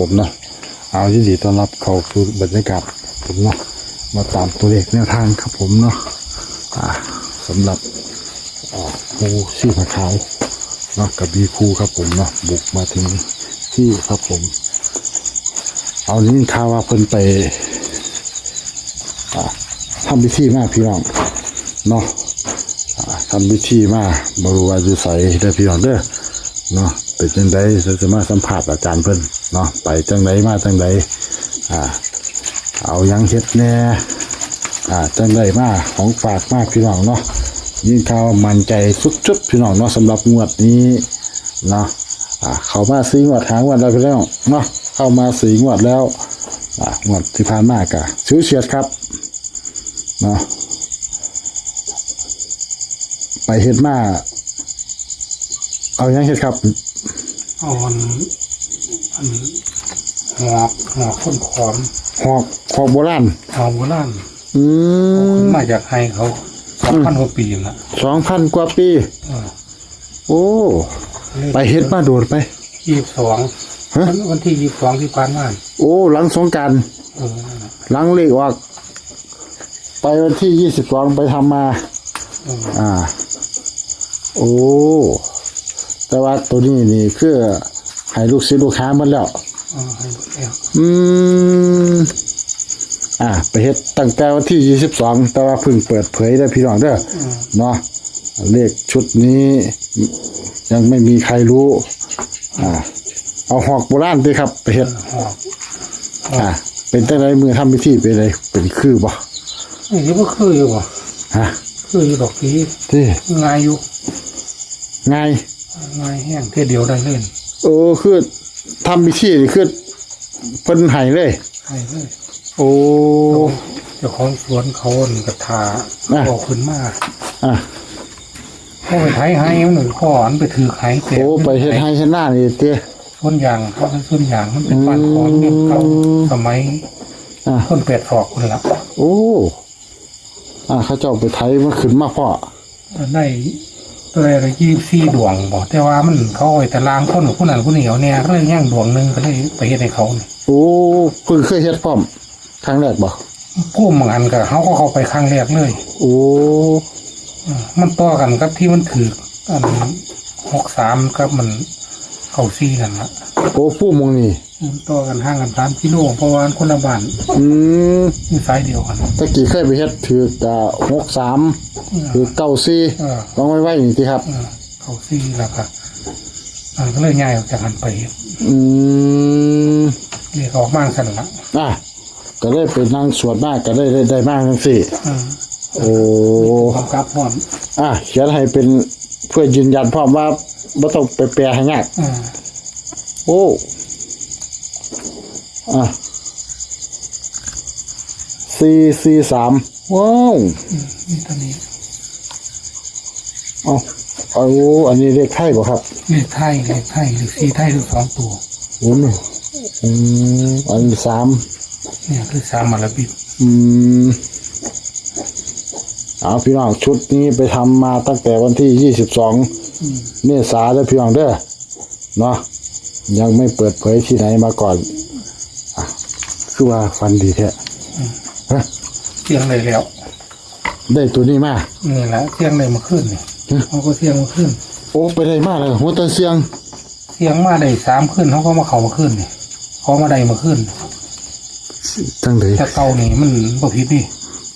ผมเนาะเอายินดีต้อนรับเข้าสู่บรรยากาศผมเนาะมาตามตัวเลขแนวทางครับผมเนาะอ่าสำหรับอ่าครูชีพขาวเนาะกับบีครูครับผมเนาะบุกมาถึงที่ครับผม เอานี้ข่าวว่าเพิ่นไปทำพิธีมาพี่น้องเนาะทำพิธีมาบรูวาอยู่ใส่ได้พี่น้องเด้อเนาะเป็นจังไดเราจะมาสัมผัสอาจารย์เพิ่น เนาะไปจังไดมาจังไดอ่า เอายังเฮ็ดแน่อ่าจังไดมาของฝากมากพี่น้องเนาะยิ่งข่าวมันใจสุดๆพี่น้องเนาะสำหรับงวดนี้เนาะอ่าเข้ามาสีงวดหางวดแล้วพี่น้องเนาะเข้ามาสีงวดแล้วอ่างวดที่ผ่านมากะชิวเฉียดครับเนาะไปเฮ็ดมา เอายังเฮ็ดครับเอาอันอัน หอกหอกคนขอมหอกหอกโบราณหอกโบราณอืขึ้มนมาจากไฮเขาสองพันกว่าปีละสองพันกว่าปีเออโอ้ ไปเฮ็ดมาโดดไปยี่สิบสองฮะวันที่ยี่สิบสองที่ผ่านมาโอ้หลังสงกรารเออนั่นน่ะหลังเลขออกไปวันที่ยี่สิบสองไปทำมาเอออ่า โอ้ แต่ว่าตัวนี้นี่คือ ให้ลูกศิษย์ลูกค้าหมดแล้วเออให้หมดแล้วอืม อ่า ไปเฮ็ดตั้งแต่วันที่ยี่สิบสองแต่ว่าเพิ่งเปิดเผยได้อพี่น้องเด้อเออเนาะเลขชุดนี้ยังไม่มีใครรู้ อ่า เอาหอกโบราณด้วยครับ ไปเฮ็ดหอกอ่า เป็นตั้งไรมือทำพิธีเป็นไรเป็นคือบ่นี่ก็คืออยู่บ่ฮะคืออยู่ดอกทีที่ง่ายอยู่ง่ายง่ายแห้งเท่เดียวได้เล่น โอ้คือทำพิธีนี่คือเพิ่นให้เลยให้เลยโอ้ เจ้าของสวนเขาอันกระทาอะ บอกขึ้นมาอะเขาไปไถให้มันหนึ่งข้ออันไปถือไห้เตะโอ้ไปเฮ็ดให้เฮ็ดหน้านี่เต้ส่วนอย่างเขาเป็นส่วนอย่างมันเป็นบ้านของเนี่ยเก่าสมัยอะ ต้นเป็ดฟอกคนละโอ้ อะเขาเจ้าไปไถมันขึ้นมาพ่อได้ ตัวอะไรยี่สี่ดวงบอกแต่ว่ามันเขาเอาไปแต่ลางคนผู้นั้นผู้นี้เอาเนี่ยก็เลยย่างดวงหนึ่งก็เลยไปเฮ็ดให้เขาเนี่ยโอ้เพิ่งเคยเฮ็ดพร้อมครั้งแรกบ่ผู้บางอันก็เขาก็เข้าไปครั้งแรกเลย โอ้เออมันต่อกันกับที่มันถืออันหกสามกับมัน เข้าซี่กันละโอ้ผู้มองนี่มันต่อกันห่างกันสามกิโลเพราะว่าคนละบ้านอืมมีสายเดียวกัน ตะกี้เคยไปเฮ็ดถือกะหกสามถือเก้าสี่เออ ลองไว้ไว้นี่สิครับ เออเขาซี่แล้วก็อ่าก็เลยง่ายออกจากกันไปอืมเรียกออกมาสั่นละอะก็ได้เป็นนางสวดมากก็ได้ได้ได้มากทั้งสี่ เออโอ้ความกลับพร้อมอะเขียนให้เป็น เพื่อยืนยันพร้อมว่าไม่ต้องไปแปลให้ยากเออโอ้อะสี่สี่สามว้าวอืมนี่ตอนนี้เอาเอาอันนี้เลขไทยบ่ครับเลขไทยเลขไทยเลขสีไทยทั้งสองตัวโอ้นี่อืมอันนี้สามเนี่ยคือสามมาลบิดอืม เอาพี่น้องชุดนี้ไปทำมาตั้งแต่วันที่ยี่สิบสองเมษาแล้วพี่น้องเด้อเนาะยังไม่เปิดเผยที่ไหนมาก่อนอะคือว่าฟันดีแท้ฮะเที่ยงเลยแล้ว ได้ตัวนี้มานี่แหละเที่ยงเลยมาขึ้นนี่เขาก็เที่ยงมาขึ้น โอ้ไปได้มาเลยหัวต้นเสียงเที่ยงมาได้สามขึ้นเขาก็มาเขามาขึ้นนี่เขามาได้มาขึ้นจังไดแต่เก่านี่มันบ่ผิดนี่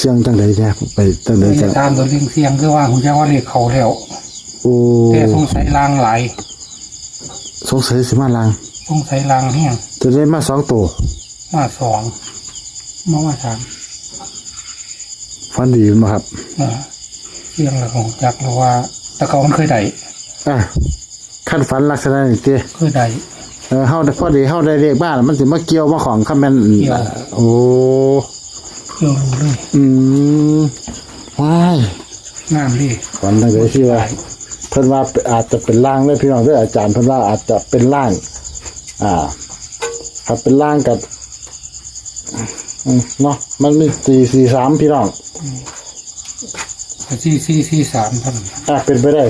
เสียงจังไดเนี่ยไปจังไดเลยจัจะงตามตัวเสียงเสียงคือว่าคุณจะว่าเรียกเขาแล้วโอ้แต่สงสัยลางหลายสงสัยสิมาลางสงสัยลางแห้งจะได้มาสองตัวมาสองมามาสามฟันดีมาครับเออเสียงละของจักแล้วว่าแตะเกามันเคยได้อะขั้นฝันลักษณะนี้เจ้เคยได้เออเฮาได้พอดีเฮาได้เลขบ้านมันสิมาเกี่ยวมาของคำแม่นเกี่ยวโอ้ เกี่ยวรู้เลยอืมว้ายงามดิฝันตั้งแต่ที่ว่าเพิ่นว่าอาจจะเป็นล่างเลยพี่น้องเด้ออาจารย์เพิ่นว่าอาจจะเป็นล่าง อ่าครับเป็นล่างกับอืมเนาะมันมีสี่สี่สามพี่น้องสี่สี่สี่สามพันอะเป็นไปได้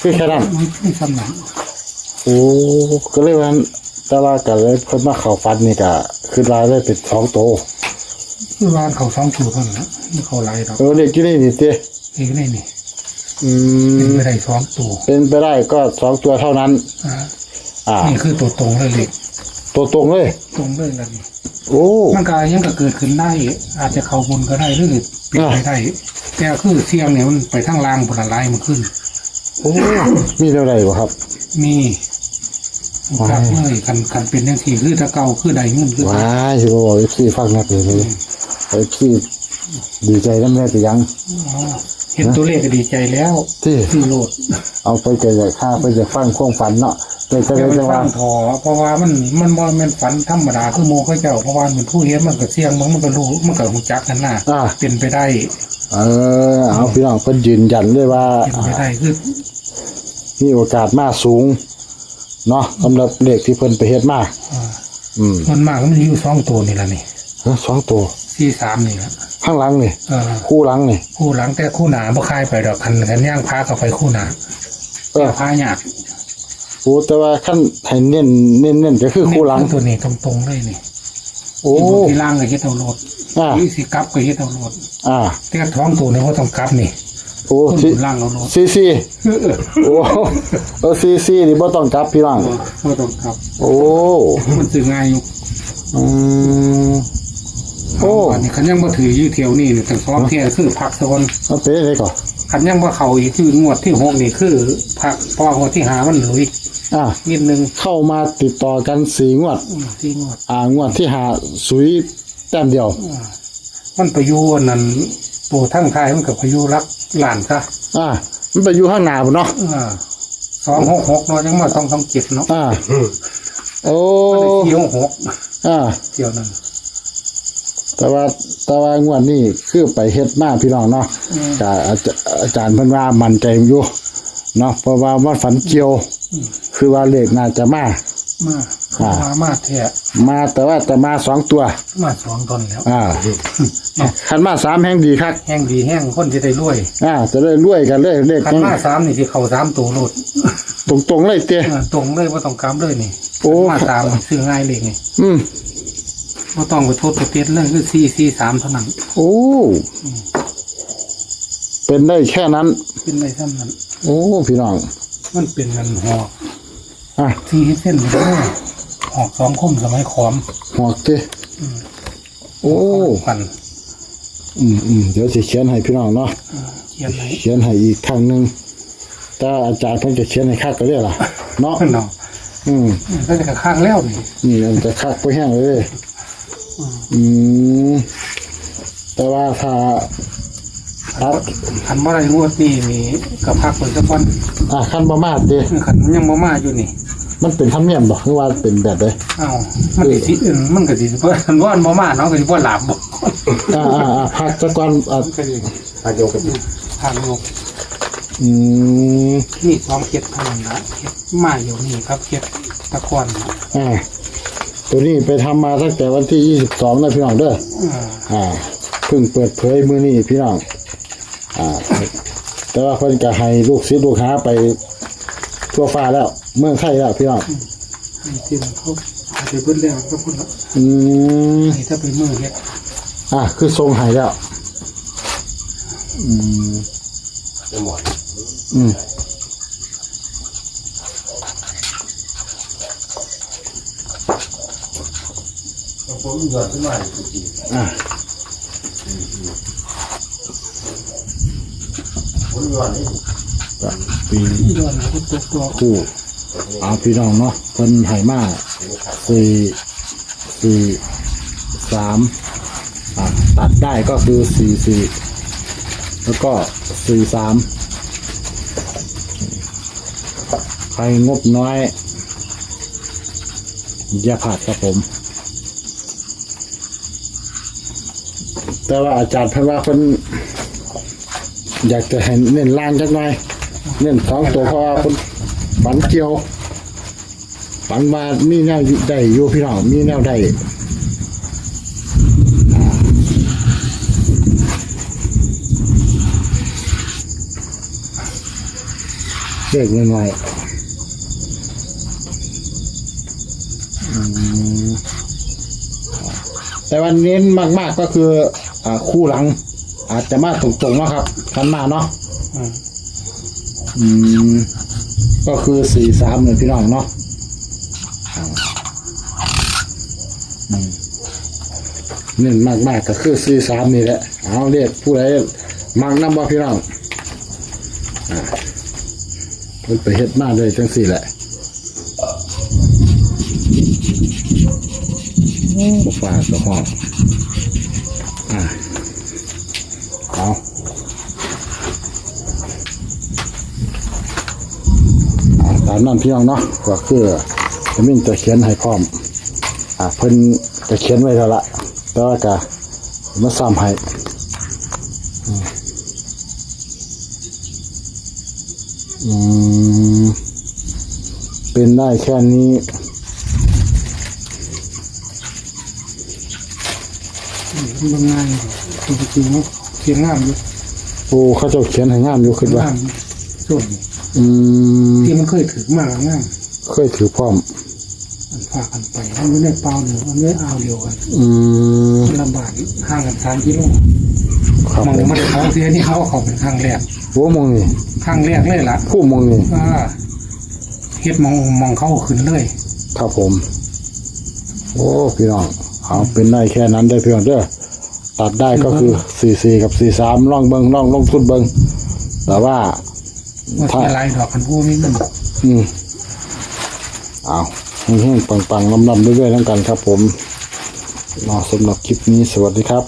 คือแค่นั้นไม่ไม่สำนักโอ้ก็เลยว่าแต่ว่าก็เลยเพิ่นมาเข้าฟันนี่ก็คือว่าได้เป็นสองโตว คือวานเขาสองตัวเท่านั้นนะนี่เขาไล่เราเออเด็กอยู่นี่นี่ตินี่ก็นี่นี่อืเป็นมไปได้สองตัวเป็นไปได้ก็สองตัวเท่านั้น อ่าอ่า นี่คือตัวตรงเลยเล็กตัวตรงเลย ตรงเลยแล้วนี่โอ้ มันก็ยังก็เกิดขึ้นได้อาจจะเข้าบนก็ได้หรือปิดไปได้ แต่คือเสียงเนี่ยมันไปทางล่างผลลายมันขึ้น โอ้ มีเท่าไหร่บ่ครับ มีครับเลยคันคันเป็นยังสี่คือถ้าเก่าคือใดเงินคือว้ายสิบ่บอก FC ฟังนักเลย เลย FC ดีใจนำแน่แต่ยังอ๋อเห็นตัวเลขก็ดีใจแล้วที่ ที่โหลดเอาไปใจอยากฆ่าไปจะฟังความฝันเนาะแต่ก็แต่เลยมันจะฟัว่างทอเพราะว่ามันมันบ่แม่นฝันธรรมดาคือโมเขาเจ้าเพราะว่ามันผู้เห็นมันก็เสียงมันมันก็รู้มันก็รู้จักกันน่ะอ่าเป็นไปได้เออเอาพี่น้องเพิ่นยืนยันเลยว่า เป็นไปได้คือมีโอกาสมาสูง เนาะสำหรับเด็กที่เพิ่นไปเฮ็ดมา อ่าอืม มันมากมันอยู่สองตัวนี่ละนี่เอ้อสองตัว สี่สามนี่ละข้างหลังนี่เออคู่หลังนี่คู่หลังแต่คู่หนาบ่คายไปดอกคันคันย่างพาเข้าไปคู่หนาเออพายากโอ้แต่ว่าขั้นให้เน้นเน้นเน้นก็คือคู่หลังตัวนี้ตรงๆเลยนี่โอ้ที่บนที่ล่างก็เฮ็ดเอาโลดอ่าที่สิกลับก็เฮ็ดเอาโลดอ่าแต่ท้องตัวนี่บ่ต้องกลับนี่โอ้คนซีบนล่างเอาโลดซีซีโอ้เออซีซีนี่บ่ต้องกลับพี่น้องบ่ต้องกลับ โอ้มันซื้อง่ายอยู่อืม โอ้อันนี้คันยังบ่ถืออยู่เที่ยวนี่นี่ทั้งสองเที่ยวคือพักซะก่อนมันเป็นอะไรก่อนคันยังบ่เข้าอีกคืองวดที่หกนี่คือพักเพราะว่างวดที่ห้ามันหลุยอ่านิดนึงเข้ามาติดต่อกันสี่งวดอืมที่งวด อ่างวดที่หาสุยแต้มเดียว มันไปอยู่อันนั้นตัวทั้งไทายมันกับพายุรักหลานซะอ่า มันไปอยู่ข้างหน้าพุ่นเนาะสองหกหกเนาะยังมาต้องต้องเจ็ดเนาะอ่าโอ้มันได้สี่หกหกอ่าเที่ยวนั้น แต่ว่าแต่ว่างวดนี้คือไปเฮ็ดมาพี่น้องเนาะกอาจอาจารย์เพิ่นว่ามั่นใจอยู่เนาะเพราะว่ามันฝันเกี่ยว คือว่าเลขน่าจะมามาอ่า มามาแท้มาแต่ว่าแต่มาสองตัว มาสองตนแล้ว อ่าคันมาสามแห่งดีคักแห้งดีแห้งคนจะได้รวย อ่า จะได้รวยกันเลยเลขคันมาสามนี่ที่เขาสามตัวโลดตรงๆเลยเต้เออตรงเลยว่าต้องกำเลยนี่โอ้มาสามซื้อง่ายเลยนี่ อืม ว่าต้องไปโทษไปเปลี่ยนเลยคือสี่สี่สามเท่านั้นโอ้ เป็นได้แค่นั้น เป็นไรซ้ำนั้น โอ้พี่น้อง มันเป็นเงินหอกอะที่เส้นเลยหอกสองคมสมัยขอมหอกเต้โอ้ กันอืมอืมเดี๋ยวสิเขียนให้พี่น้องเนาะ เขียนไหนเขียนให้อีกครั้งหนึ่งแต่อาจารย์เพิ่นจะเขียนให้คักก็ได้ล่ะ เนาะ เนาะอืม ก็จะข้างแล้วนี่นี่มันจะคักไปแห้งเลย อืมแต่ว่าถ้าครับขันบ่ได้งวดนี่นี่กับพักไปสักวันอ่าขั้นประมาทเด้ขันยังบ่มาอยู่นี่ มันเป็นธรรมเนียมบ่คือว่าเป็นแบบใดอ้าวมันสิสิอื่นมันก็สิเพิ่นว่ามันบ่มาเนาะก็สิบ่หลับบ่อ่าอ่าอ่าพักซะก่อนอ่ามันก็สิอาโยกันทางโลกอืมนี่สองเข็ดเท่านั้นละเข็ดมาอยู่นี่ครับเข็ดตะกอนนะอ่า ตัวนี้ไปทำมาตั้งแต่วันที่22นะพี่น้องเด้ออ่าอ่าเพิ่งเปิดเผยมื้อนี้พี่น้องอ่า แต่ว่าเพิ่นก็ให้ลูกศิษย์ลูกหาไปทั่วฟ้าแล้ว เมืองไทยแล้วพี่น้องนี่ที่มันเขาอาจจะเบิดแล้วก็พุ่นละอืมนี่ถ้าไปมือเฮ็ดอะคือทรงให้แล้ว อืมไม่หมดอืม ผมหยอดขึ้นมาอีกทีอะผมหยอดนี่ก็ปีโดนพุทธตัวคู่เอาพี่น้องเนาะเพิ่นให้มาสี่สี่สามอะตัดได้ก็คือสี่สี่แล้วก็สี่สามใครงบน้อย อย่าผาดครับผม แต่ว่าอาจารย์เพิ่นว่าเพิ่นอยากจะเห็นเน้นล่างจักหน่อยเน้นสองตัวเพราะว่าเพิ่นฝันเกี่ยวฝันว่ามีแนวอยู่ได้อยู่พี่น้องมีแนวได้เด็กน้อยแต่วันเน้นมาก ๆก็คือ อ่าคู่หลัง อาจจะมาตรงๆเนาะครับคันมาเนาะอืมอืมก็คือสี่สามเลยพี่น้องเนาะอ่าอืมเน้นมากๆก็คือสี่สามนี่แหละเอาเรียกผู้ใดมักน้ำบ่พี่น้องอ่ามันไปเฮ็ดมาเลยจังสี่แหละก็ฝากก็ห้องอ่าเอาเอาตามนั้นพี่น้องเนาะก็คือจะมินจะเขียนให้พร้อม อ่าเพิ่นจะเขียนไว้แล้วละแต่ว่าจะมาซ้ำให้อืมอืมเป็นได้แค่นี้มันบางง่ายจริงๆเนาะเขียนงามอยู่โอ้เขาเจ้าเขียนให้งามอยู่ขึ้นว่างาม ส่วนอืมที่มันเคยถือมากงามเคยถือพร้อมมันพากันไปมันไม่ได้เปล่าเดียวมันไม่ได้เอาเดียวกันอืมมันลำบากห่างกันสามกิโลครับมองผมไม่ได้เขาเสียนี่เขาเอาเขาเป็นครั้งแรกโอ้มองนี่ครั้งแรกเลยล่ะผู้มองนี่ว่าเฮ็ดมองมองเข้าขึ้นเลยครับผม โอ้พี่น้องเอาเป็นได้แค่นั้นได้เพียงเด้อตัดได้ก็คือสี่สี่กับสี่สามล่องเบิงล่องลงทุนเบิงแต่ว่า ว่าถ้าเสียไรดอกกันผู้มีเงินอืมเอาแห้งๆปังๆลำๆเรื่อยๆทั้งกันครับผมเนาะสำหรับคลิปนี้สวัสดีครับ